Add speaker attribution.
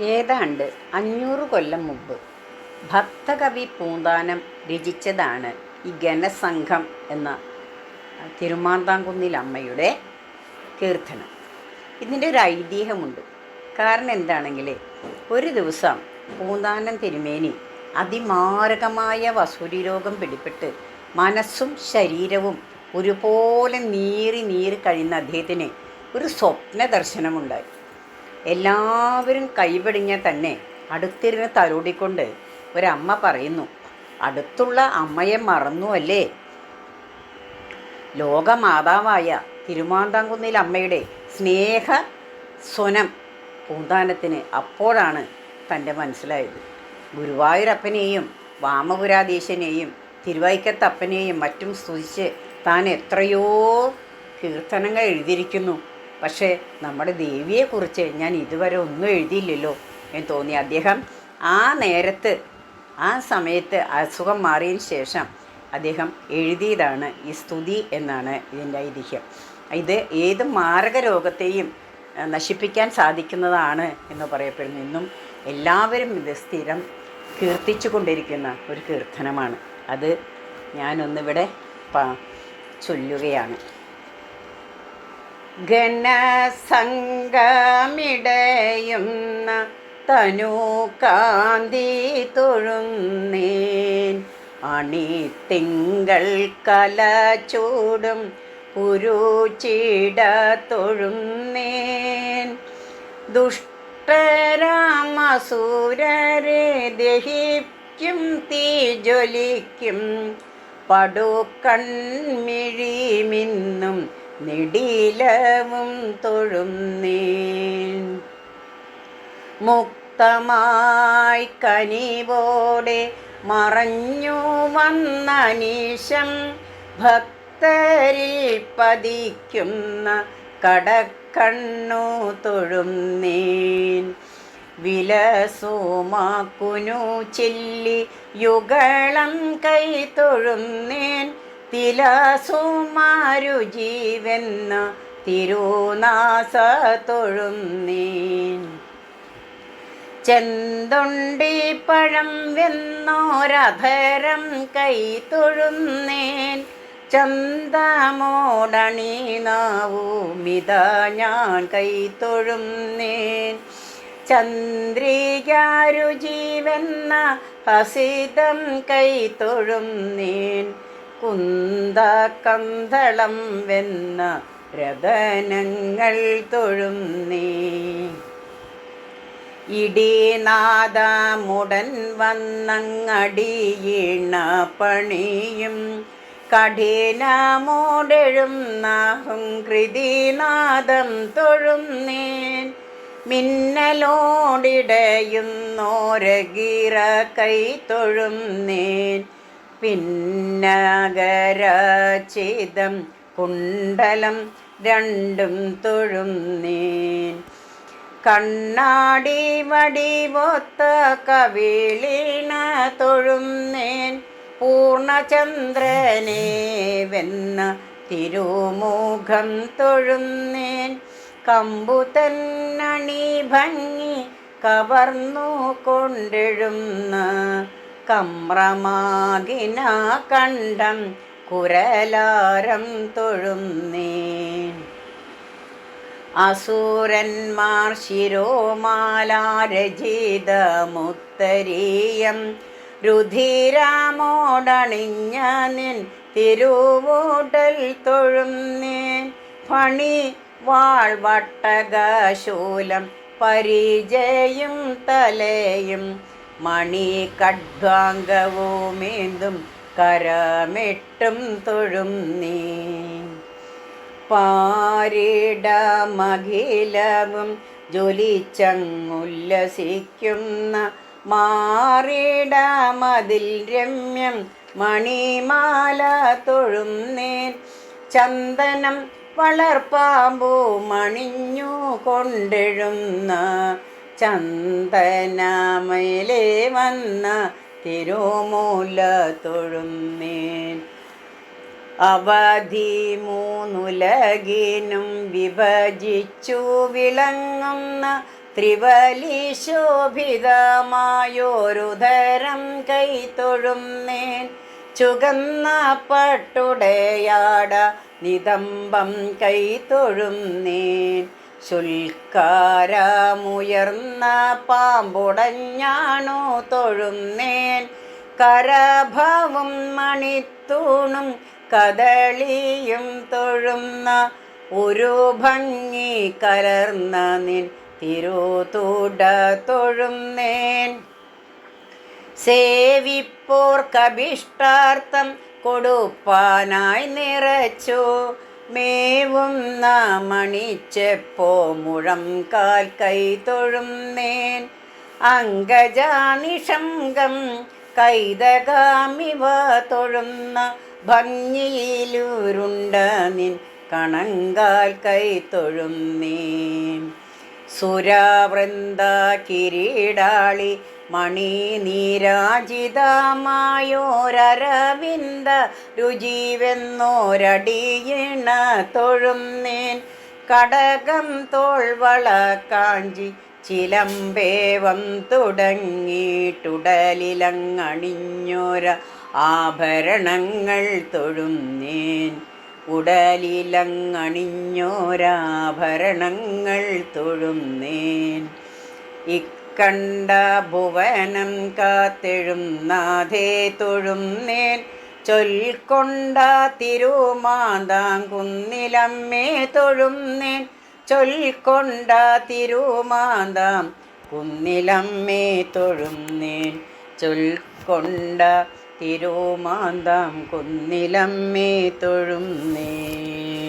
Speaker 1: ഏതാണ്ട് അഞ്ഞൂറ് കൊല്ലം മുമ്പ് ഭക്തകവി പൂന്താനം രചിച്ചതാണ് ഈ ഗണസംഘം എന്ന തിരുമാന്താംകുന്നിൽ അമ്മയുടെ കീർത്തനം. ഇതിന്റെ ഒരു ഐതിഹ്യമുണ്ട്. കാരണം എന്താണെങ്കിൽ ഒരു ദിവസം പൂന്താനം തിരുമേനി അതിമാരകമായ വസൂരി രോഗം പിടിപെട്ട് മനസ്സും ശരീരവും ഒരുപോലെ നീറി നീറി കഴിയുന്ന അദ്ദേഹത്തിന് ഒരു സ്വപ്ന ദർശനമുണ്ടായി എല്ലാവരും കൈവടിഞ്ഞ തന്നെ അടുത്തിരുന്ന് തലോടിക്കൊണ്ട് ഒരമ്മ പറയുന്നു അടുത്തുള്ള അമ്മയെ മറന്നു അല്ലേ ലോകമാതാവായ തിരുമാന്താംകുന്നിൽ അമ്മയുടെ സ്നേഹ സ്വനം പൂന്താനത്തിന് അപ്പോഴാണ് തന്റെ മനസ്സിലായത്. ഗുരുവായൂരപ്പനെയും വാമപുരാധീശനെയും തിരുവൈക്കത്തപ്പനെയും മറ്റും സ്തുതിച്ച് താൻ എത്രയോ കീർത്തനങ്ങൾ എഴുതിയിരിക്കുന്നു. പക്ഷേ നമ്മുടെ ദേവിയെക്കുറിച്ച് ഞാൻ ഇതുവരെ ഒന്നും എഴുതിയില്ലല്ലോ എന്ന് തോന്നി. അദ്ദേഹം ആ നേരത്ത് ആ സമയത്ത് അസുഖം മാറിയതിന് ശേഷം അദ്ദേഹം എഴുതിയതാണ് ഈ സ്തുതി എന്നാണ് ഇതിന്റെ ഐതിഹ്യം. ഇത് ഏത് മാരക രോഗത്തെയും നശിപ്പിക്കാൻ സാധിക്കുന്നതാണ് എന്ന് പറയപ്പെടുന്നു. ഇന്നും എല്ലാവരും ഇത് സ്ഥിരം കീർത്തിച്ചു കൊണ്ടിരിക്കുന്ന ഒരു കീർത്തനമാണ്. അത് ഞാനൊന്നിവിടെ ചൊല്ലുകയാണ്. ഘനസംഗമിടയുന്ന തനു കാന്തി തൊഴുന്നേൻ. അണിത്തിങ്കൾ കല ചൂടും പുരുചിട തൊഴുന്നേൻ. ദുഷ്ടരാമസൂരരെ ദഹിക്കും തീ ജ്വലിക്കും. പടുക്കൺമിഴിമിന്നും നെടിലവും തൊഴുന്നേൻ മുക്തമായി കനിവോടെ മറഞ്ഞു വന്നനീശം ഭക്തരിൽ പതിക്കുന്ന കടക്കണ്ണു തൊഴുന്നേൻ വിലസോമാക്കുനു ചെല്ലി യുഗളം കൈ തൊഴുന്നേൻ തിലസുമാരു ജീവെന്ന തിരുനാസ തൊഴുന്നീൻ ചെന്തുണ്ടി പഴം വെന്നോരധരം കൈ തൊഴുന്നേൻ ചന്തമോടണി നാവൂമിത ഞാൻ കൈ തൊഴുന്നേൻ ചന്ദ്രികാരു ജീവെന്ന ഹസിതം കൈ തൊഴുന്നേൻ കുന്തകന്തളം വെന്ന രതനങ്ങൾ തൊഴുന്നേ ഇടീനാദമുടൻ വന്നങ്ങടിയീണ പണിയും കഠിനമോടെഴുന്നാഹും കൃതിനാദം തൊഴുന്നേൻ മിന്നലോടിടയുന്നോരഗീറ കൈ തൊഴുന്നേൻ പിന്നകരചിതം കുണ്ടലം രണ്ടും തൊഴുന്നേൻ കണ്ണാടി വടിവൊത്ത കവിളീണ തൊഴുന്നേൻ പൂർണചന്ദ്രനെ വെന്ന തിരുമുഖം തൊഴുന്നേൻ കമ്പുതന്നണി ഭംഗി കവർന്നു കൊണ്ടെഴുന്ന കമ്രമാകിന കണ്ഠം കുരലാരം തൊഴുന്നേൻ. ശിരോമാലാരചിത ശിരോമാലാരചിതമുത്തരീയം രുധിരാമോടണിഞ്ഞ നിൻ തിരുവോടൽ തൊഴുന്നേൻ. ഫണി വാൾവട്ടകശൂലം പരിചയും തലയും മണി കഡ്വാംഗവുമേന്തും കരമിട്ടും നീ. പാരിടമഖിലവും ജ്വലിച്ചങ്ങുല്ലസിക്കുന്ന മാറിടമതിൽ രമ്യം മണിമാല തൊഴുന്നേൻ ചന്ദനം വളർപ്പാമ്പൂ മണിഞ്ഞു കൊണ്ടെഴുന്ന ചന്ദനമേലെ വന്ന തിരുമൂല തൊഴുന്നേൻ അവധി മൂന്നുലകിനും വിഭജിച്ചു വിളങ്ങുന്ന ത്രിവലി ശോഭിതമായൊരുധരം കൈത്തൊഴുന്നേൻ ചുകന്ന പട്ടുടയാട നിതംബം കൈത്തൊഴുന്നേൻ ശുൽക്കാരമുയർന്ന പാമ്പുടഞ്ഞാണു തൊഴുന്നേൻ? കരഭവും മണിത്തൂണും കദളിയും തൊഴുന്ന ഒരു ഭംഗി കലർന്ന നിൻ തിരുതൂട തൊഴുന്നേൻ. സേവിപ്പോർക്കഭിഷ്ടാർത്ഥം കൊടുപ്പാനായി നിറച്ചു. മേവുന്ന മണിച്ചെപ്പോ മുഴം കാൽ കൈ തൊഴുന്നേൻ. അങ്കജാനിഷംഗം കൈതകാമിവ തൊഴുന്ന ഭംഗിയിലുരുണ്ട നിൻ കണങ്കാൽ കൈ തൊഴുന്നേൻ. സുരാവൃന്ദ കിരീടാളി മണി നീരാജിതമായോരരവിന്ദ രുചിവെന്നോരടിയിണ തൊഴുന്നേൻ. കടകം തോൾവള കാഞ്ചി ചിലമ്പേവം തുടങ്ങിയിട്ടുടലിലങ്ങണിഞ്ഞോര ആഭരണങ്ങൾ തൊഴുന്നേൻ. ഉടലിലങ്ങണിഞ്ഞോരാഭരണങ്ങൾ തൊഴുന്നേൻ. ഇക്കണ്ട ഭുവനം കാത്തെഴും നാഥേ തൊഴും നേൻ. ചൊൽക്കൊണ്ട തിരുമാന്താങ്കുന്നിലമ്മേ നേൻ. ചൊൽക്കൊണ്ട തിരുമാന്താം കുന്നിലമ്മേ നേൻ. ചൊൽക്കൊണ്ട തിരുമാന്താം കുന്നിലമ്മേ തൊഴുന്നേൻ